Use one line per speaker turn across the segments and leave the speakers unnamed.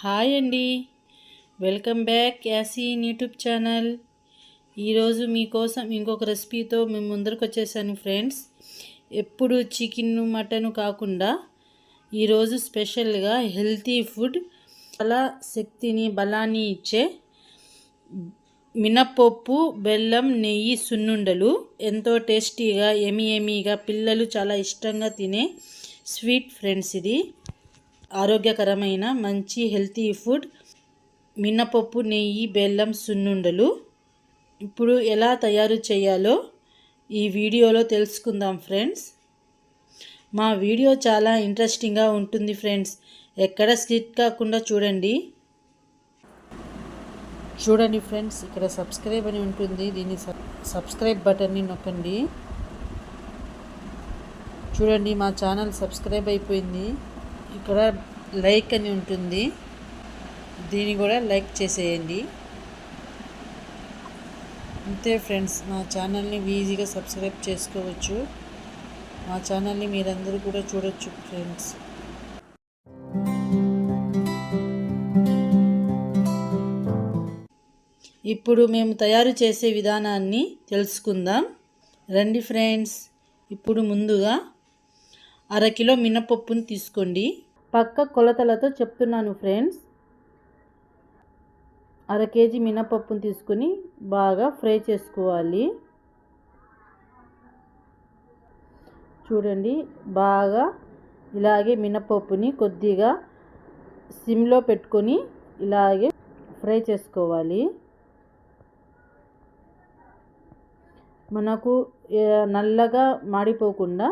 Hi అండి. Welcome back Yaseen YouTube channel. ఈరోజు మీకోసం ఇంకొక రెసిపీతో మేము ముందరకు వచ్చేసాను ఫ్రెండ్స్. ఎప్పుడు చికెన్ మటన్ కాకుండా ఈరోజు స్పెషల్గా హెల్తీ ఫుడ్ చాలా శక్తిని బలాన్ని ఇచ్చే మినపప్పు బెల్లం నెయ్యి సున్నుండలు. ఎంతో టేస్టీగా ఎమి ఎమీగా పిల్లలు చాలా ఇష్టంగా తినే స్వీట్ ఫ్రెండ్స్ ఇది. ఆరోగ్యకరమైన మంచి హెల్తీ ఫుడ్ మినపప్పు నెయ్యి బెల్లం సున్నుండలు. ఇప్పుడు ఎలా తయారు చేయాలో ఈ వీడియోలో తెలుసుకుందాం ఫ్రెండ్స్. మా వీడియో చాలా ఇంట్రెస్టింగ్గా ఉంటుంది ఫ్రెండ్స్. ఎక్కడ స్కిట్ కాకుండా చూడండి. చూడండి ఫ్రెండ్స్ ఇక్కడ సబ్స్క్రైబ్ అని ఉంటుంది. దీన్ని సబ్స్క్రైబ్ బటన్ని నొక్కండి. చూడండి మా ఛానల్ సబ్స్క్రైబ్ అయిపోయింది. ఇక్కడ లైక్ అని ఉంటుంది. దీన్ని కూడా లైక్ చేసేయండి. అంతే ఫ్రెండ్స్ మా ఛానల్ని ఈజీగా సబ్స్క్రైబ్ చేసుకోవచ్చు. మా ఛానల్ని మీరందరూ కూడా చూడొచ్చు ఫ్రెండ్స్. ఇప్పుడు మేము తయారు చేసే విధానాన్ని తెలుసుకుందాం. రండి ఫ్రెండ్స్ ఇప్పుడు ముందుగా అరకిలో మినపప్పును తీసుకోండి. పక్క కొలతలతో చెప్తున్నాను ఫ్రెండ్స్. అర కేజీ మినపప్పును తీసుకొని బాగా ఫ్రై చేసుకోవాలి. చూడండి బాగా ఇలాగే మినపప్పుని కొద్దిగా సిమ్లో పెట్టుకొని ఇలాగే ఫ్రై చేసుకోవాలి. మనకు నల్లగా మాడిపోకుండా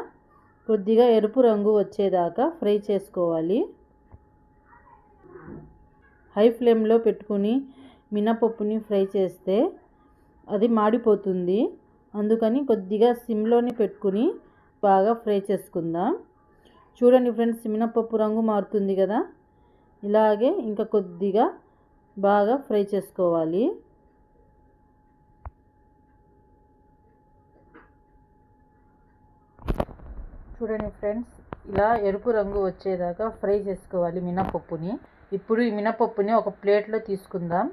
కొద్దిగా ఎరుపు రంగు వచ్చేదాకా ఫ్రై చేసుకోవాలి. హై ఫ్లేమ్లో పెట్టుకుని మినపప్పుని ఫ్రై చేస్తే అది మాడిపోతుంది. అందుకని కొద్దిగా సిమ్లోనే పెట్టుకుని బాగా ఫ్రై చేసుకుందాం. చూడండి ఫ్రెండ్స్ మినపప్పు రంగు మారుతుంది కదా? ఇలాగే ఇంకా కొద్దిగా బాగా ఫ్రై చేసుకోవాలి. చూడండి ఫ్రెండ్స్ ఇలా ఎరుపు రంగు వచ్చేదాకా ఫ్రై చేసుకోవాలి మినపప్పుని. ఇప్పుడు ఈ మినపప్పుని ఒక ప్లేట్లో తీసుకుందాం.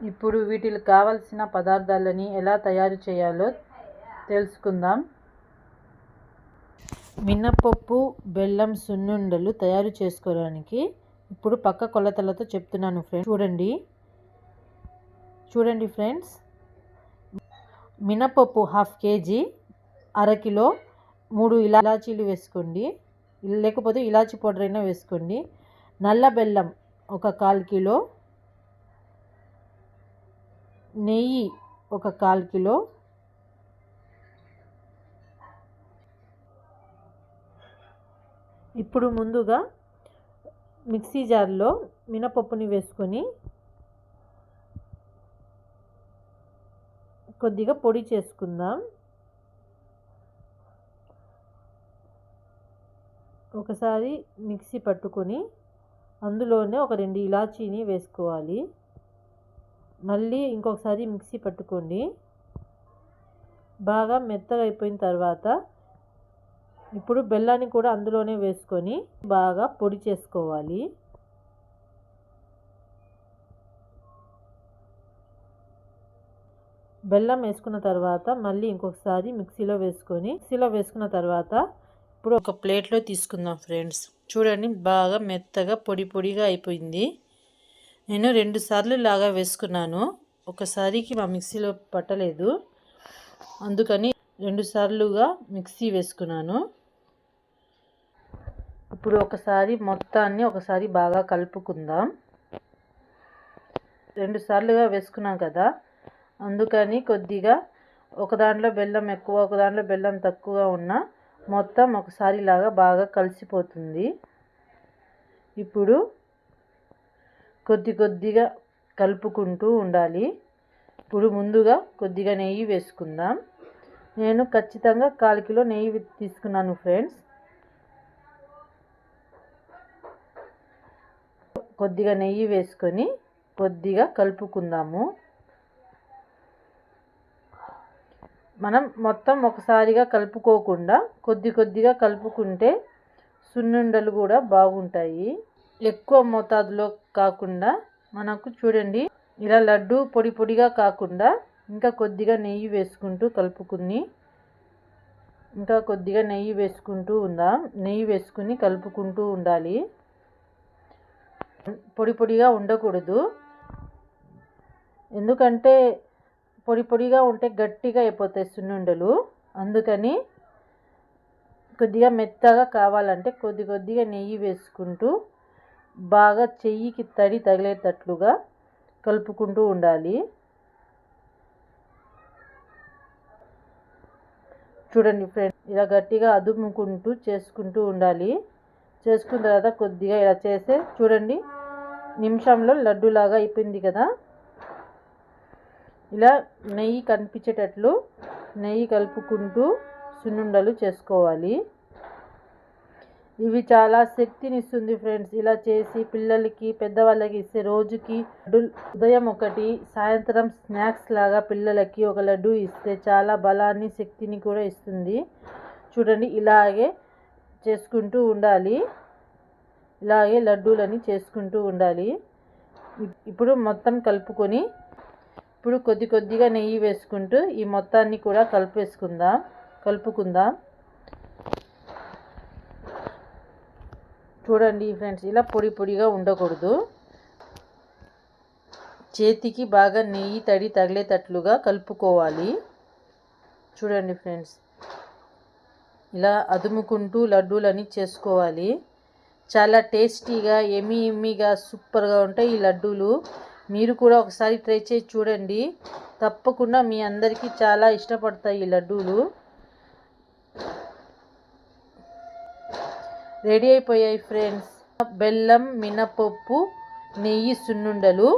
ఇప్పుడు వీటికి కావలసిన పదార్థాలని ఎలా తయారు చేయాలో తెలుసుకుందాం. మినపప్పు బెల్లం సున్నుండలు తయారు చేసుకోవడానికి ఇప్పుడు పక్క కొలతలతో చెప్తున్నాను ఫ్రెండ్స్ చూడండి. చూడండి ఫ్రెండ్స్ మినపప్పు హాఫ్ కేజీ అరకిలో మూడు ఇలాచీలు వేసుకోండి. లేకపోతే ఇలాచీ పౌడర్ అయినా వేసుకోండి. నల్ల బెల్లం ఒక కాల్ కిలో నెయ్యి ఒక కాల్ కిలో ఇప్పుడు ముందుగా మిక్సీ జార్లో మినపప్పుని వేసుకొని కొద్దిగా పొడి చేసుకుందాం. ఒకసారి మిక్సీ పట్టుకొని అందులోనే ఒక రెండు ఇలాచీని వేసుకోవాలి. మళ్ళీ ఇంకొకసారి మిక్సీ పట్టుకోండి. బాగా మెత్తగా అయిపోయిన తర్వాత ఇప్పుడు బెల్లాన్ని కూడా అందులోనే వేసుకొని బాగా పొడి చేసుకోవాలి. బెల్లం వేసుకున్న తర్వాత మళ్ళీ ఇంకొకసారి మిక్సీలో వేసుకొని మిక్సీలో వేసుకున్న తర్వాత ఇప్పుడు ఒక ప్లేట్లో తీసుకుందాం ఫ్రెండ్స్. చూడండి బాగా మెత్తగా పొడి పొడిగా అయిపోయింది. నేను రెండు సార్లు లాగా వేసుకున్నాను. ఒకసారికి మా మిక్సీలో పట్టలేదు. అందుకని రెండు సార్లుగా మిక్సీ వేసుకున్నాను. ఇప్పుడు ఒకసారి మొత్తాన్ని ఒకసారి బాగా కలుపుకుందాం. రెండు సార్లుగా వేసుకున్నాం కదా. అందుకని కొద్దిగా ఒక దాంట్లో బెల్లం ఎక్కువ ఒక దాంట్లో బెల్లం తక్కువగా ఉన్న మొత్తం ఒకసారి లాగా బాగా కలిసిపోతుంది. ఇప్పుడు కొద్ది కొద్దిగా కలుపుకుంటూ ఉండాలి. ఇప్పుడు ముందుగా కొద్దిగా నెయ్యి వేసుకుందాం. నేను ఖచ్చితంగా కాలు కిలో నెయ్యి తీసుకున్నాను ఫ్రెండ్స్. కొద్దిగా నెయ్యి వేసుకొని కొద్దిగా కలుపుకుందాము. మనం మొత్తం ఒకసారిగా కలుపుకోకుండా కొద్ది కొద్దిగా కలుపుకుంటే సున్నుండలు కూడా బాగుంటాయి. ఎక్కువ మోతాదులో కాకుండా మనకు చూడండి ఇలా లడ్డు పొడి పొడిగా కాకుండా ఇంకా కొద్దిగా నెయ్యి వేసుకుంటూ కలుపుకుని ఇంకా కొద్దిగా నెయ్యి వేసుకుంటూ ఉందాం. నెయ్యి వేసుకుని కలుపుకుంటూ ఉండాలి. పొడి పొడిగా ఉండకూడదు. ఎందుకంటే పొడి పొడిగా ఉంటే గట్టిగా అయిపోతాయి సున్నుండలు. అందుకని కొద్దిగా మెత్తగా కావాలంటే కొద్ది కొద్దిగా నెయ్యి వేసుకుంటూ బాగా చెయ్యికి తడి తగిలేటట్లుగా కలుపుకుంటూ ఉండాలి. చూడండి ఫ్రెండ్ ఇలా గట్టిగా అదుముకుంటూ చేసుకుంటూ ఉండాలి. చేసుకున్న తర్వాత కొద్దిగా ఇలా చేస్తే చూడండి నిమిషంలో లడ్డూలాగా అయిపోయింది కదా. ఇలా నెయ్యి కనిపించేటట్లు నెయ్యి కలుపుకుంటూ సున్నుండలు చేసుకోవాలి. ఇవి చాలా శక్తినిస్తుంది ఫ్రెండ్స్. ఇలా చేసి పిల్లలకి పెద్దవాళ్ళకి ఇస్తే రోజుకి లడ్డు ఉదయం ఒకటి సాయంత్రం స్నాక్స్ లాగా పిల్లలకి ఒక లడ్డు ఇస్తే చాలా బలాన్ని శక్తిని కూడా ఇస్తుంది. చూడండి ఇలాగే చేసుకుంటూ ఉండాలి. ఇలాగే లడ్డూలని చేసుకుంటూ ఉండాలి. ఇప్పుడు మొత్తం కలుపుకొని ఇప్పుడు కొద్ది కొద్దిగా నెయ్యి వేసుకుంటూ ఈ మొత్తాన్ని కూడా కలిపేసుకుందాం కలుపుకుందాం. చూడండి ఫ్రెండ్స్ ఇలా పొడి పొడిగా ఉండకూడదు. చేతికి బాగా నెయ్యి తడి తగిలేటట్లుగా కలుపుకోవాలి. చూడండి ఫ్రెండ్స్. ఇలా అదుముకుంటూ లడ్డూలని చేసుకోవాలి. చాలా టేస్టీగా ఎమ్మి ఎమ్మిగా సూపర్గా ఉంటాయి ఈ లడ్డూలు. మీరు కూడా ఒకసారి ట్రై చేసి చూడండి. తప్పకుండా మీ అందరికీ చాలా ఇష్టపడతాయి ఈ లడ్డూలు. రెడీ అయిపోయాయి ఫ్రెండ్స్. బెల్లం మినపప్పు నెయ్యి సున్నుండలు.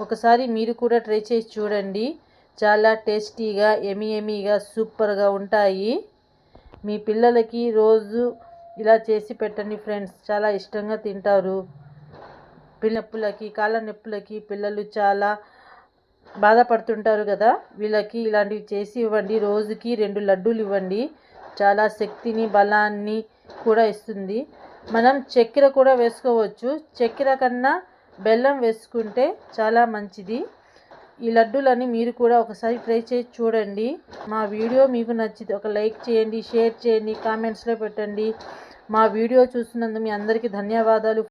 ఒకసారి మీరు కూడా ట్రై చేసి చూడండి. చాలా టేస్టీగా ఎమి ఎమిగా సూపర్గా ఉంటాయి. మీ పిల్లలకి రోజు ఇలా చేసి పెట్టండి ఫ్రెండ్స్. చాలా ఇష్టంగా తింటారు. నొప్పులకి కాళ్ళ నొప్పులకి పిల్లలు చాలా బాధపడుతుంటారు కదా. వీళ్ళకి ఇలాంటివి చేసి ఇవ్వండి. రోజుకి రెండు లడ్డూలు ఇవ్వండి. చాలా శక్తిని బలాన్ని కూడా ఇస్తుంది. మనం చక్కెర కూడా వేసుకోవచ్చు. చక్కెర కన్నా బెల్లం వేసుకుంటే చాలా మంచిది. ఈ లడ్డూలని మీరు కూడా ఒకసారి ట్రై చేసి చూడండి. మా వీడియో మీకు నచ్చితే ఒక లైక్ చేయండి షేర్ చేయండి కామెంట్స్లో పెట్టండి. మా వీడియో చూస్తున్నందుకు మీ అందరికీ ధన్యవాదాలు.